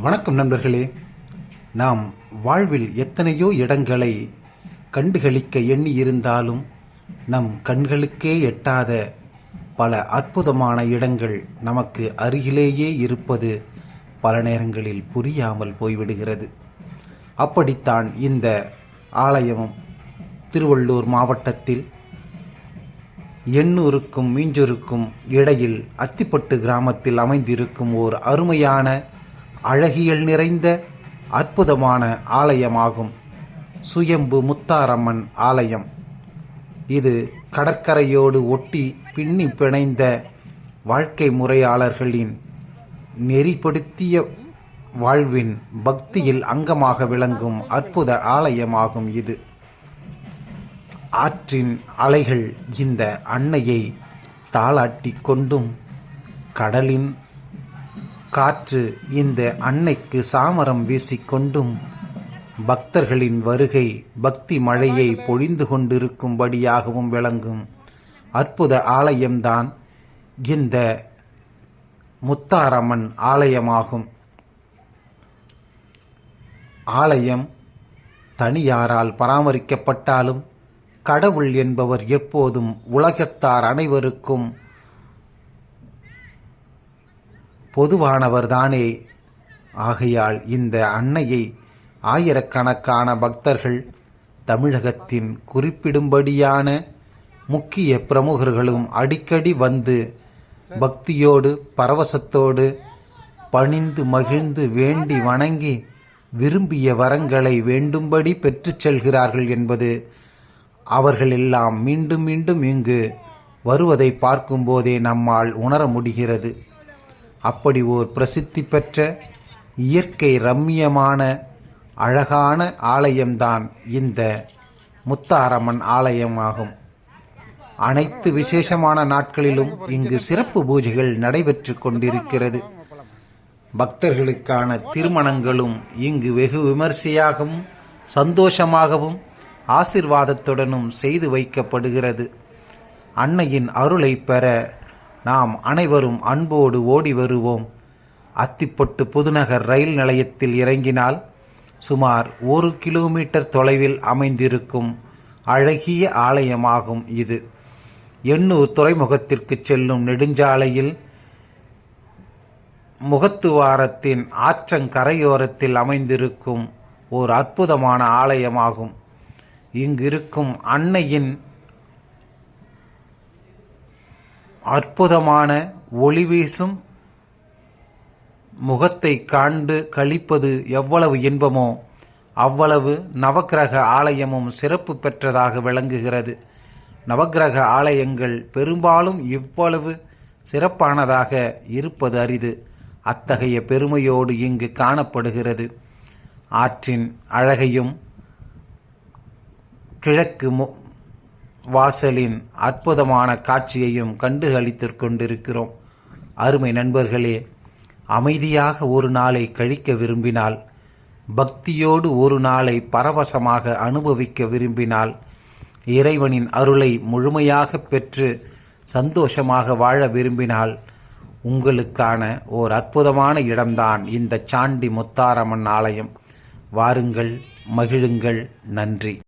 வணக்கம் நண்பர்களே. நாம் வாழ்வில் எத்தனையோ இடங்களை கண்டுகளிக்க எண்ணி இருந்தாலும் நம் கண்களுக்கே எட்டாத பல அற்புதமான இடங்கள் நமக்கு அருகிலேயே இருப்பது பல நேரங்களில் புரியாமல் போய்விடுகிறது. அப்படித்தான் இந்த ஆலயமும் திருவள்ளூர் மாவட்டத்தில் எண்ணூருக்கும் மீஞ்சூருக்கும் இடையில் அத்திப்பட்டு கிராமத்தில் அமைந்திருக்கும் ஓர் அருமையான அழகியல் நிறைந்த அற்புதமான ஆலயமாகும். சுயம்பு முத்தாரம்மன் ஆலயம். இது கடற்கரையோடு ஒட்டி பின்னி பிணைந்த வாழ்க்கை முறையாளர்களின் நெறிப்படுத்திய வாழ்வின் பக்தியில் அங்கமாக விளங்கும் அற்புத ஆலயமாகும் இது. ஆற்றின் அலைகள் இந்த அன்னையை தாளாட்டி கொண்டும் கடலின் காற்று இந்த அன்னைக்கு சாமரம் வீசிக்கொண்டும் பக்தர்களின் வருகை பக்தி மழையை பொழிந்து கொண்டிருக்கும்படியாகவும் விளங்கும். அற்புத ஆலயம்தான் இந்த முத்தாரம்மன் ஆலயமாகும். ஆலயம் தனியாரால் பராமரிக்கப்பட்டாலும் கடவுள் என்பவர் எப்போதும் உலகத்தார் அனைவருக்கும் பொதுவானவர்தானே. ஆகையால் இந்த அன்னையை ஆயிரக்கணக்கான பக்தர்கள் தமிழகத்தின் குறிப்பிடும்படியான முக்கிய பிரமுகர்களும் அடிக்கடி வந்து பக்தியோடு பரவசத்தோடு பணிந்து மகிழ்ந்து வேண்டி வணங்கி விரும்பிய வரங்களை வேண்டும்படி பெற்றுச் செல்கிறார்கள் என்பது அவர்கள் எல்லாம் மீண்டும் மீண்டும் இங்கு வருவதை பார்க்கும்போதே நம்மால் உணர முடிகிறது. அப்படி ஓர் பிரசித்தி பெற்ற இயற்கை ரம்மியமான அழகான ஆலயம்தான் இந்த முத்தாரம்மன் ஆலயமாகும். அனைத்து விசேஷமான நாட்களிலும் இங்கு சிறப்பு பூஜைகள் நடைபெற்று கொண்டிருக்கிறது. பக்தர்களுக்கான திருமணங்களும் இங்கு வெகு விமர்சையாகவும் சந்தோஷமாகவும் ஆசிர்வாதத்துடனும் செய்து வைக்கப்படுகிறது. அன்னையின் அருளை பெற நாம் அனைவரும் அன்போடு ஓடி வருவோம். அத்திப்பட்டு புதுநகர் ரயில் நிலையத்தில் இறங்கினால் சுமார் ஒரு கிலோமீட்டர் தொலைவில் அமைந்திருக்கும் அழகிய ஆலயமாகும் இது. எண்ணூர் துறைமுகத்திற்கு செல்லும் நெடுஞ்சாலையில் முகத்துவாரத்தின் ஆற்றங்கரையோரத்தில் அமைந்திருக்கும் ஓர் அற்புதமான ஆலயமாகும். இங்கிருக்கும் அன்னையின் அற்புதமான ஒளி வீசும் முகத்தை காண்டு கழிப்பது எவ்வளவு இன்பமோ அவ்வளவு நவக்கிரக ஆலயமும் சிறப்பு பெற்றதாக விளங்குகிறது. நவக்கிரக ஆலயங்கள் பெரும்பாலும் இவ்வளவு சிறப்பானதாக இருப்பது அரிது. அத்தகைய பெருமையோடு இங்கு காணப்படுகிறது. ஆற்றின் அழகையும் கிழக்கு மு வாசலின் அற்புதமான காட்சியையும் கண்டு அளித்து கொண்டிருக்கிறோம் அருமை நண்பர்களே அமைதியாக ஒரு நாளை கழிக்க விரும்பினால் பக்தியோடு ஒரு நாளை பரவசமாக அனுபவிக்க விரும்பினால் இறைவனின் அருளை முழுமையாக பெற்று சந்தோஷமாக வாழ விரும்பினால் உங்களுக்கான ஓர் அற்புதமான இடம்தான் இந்த சாண்டி முத்தாரம்மன் ஆலயம். வாருங்கள் மகிழுங்கள் நன்றி.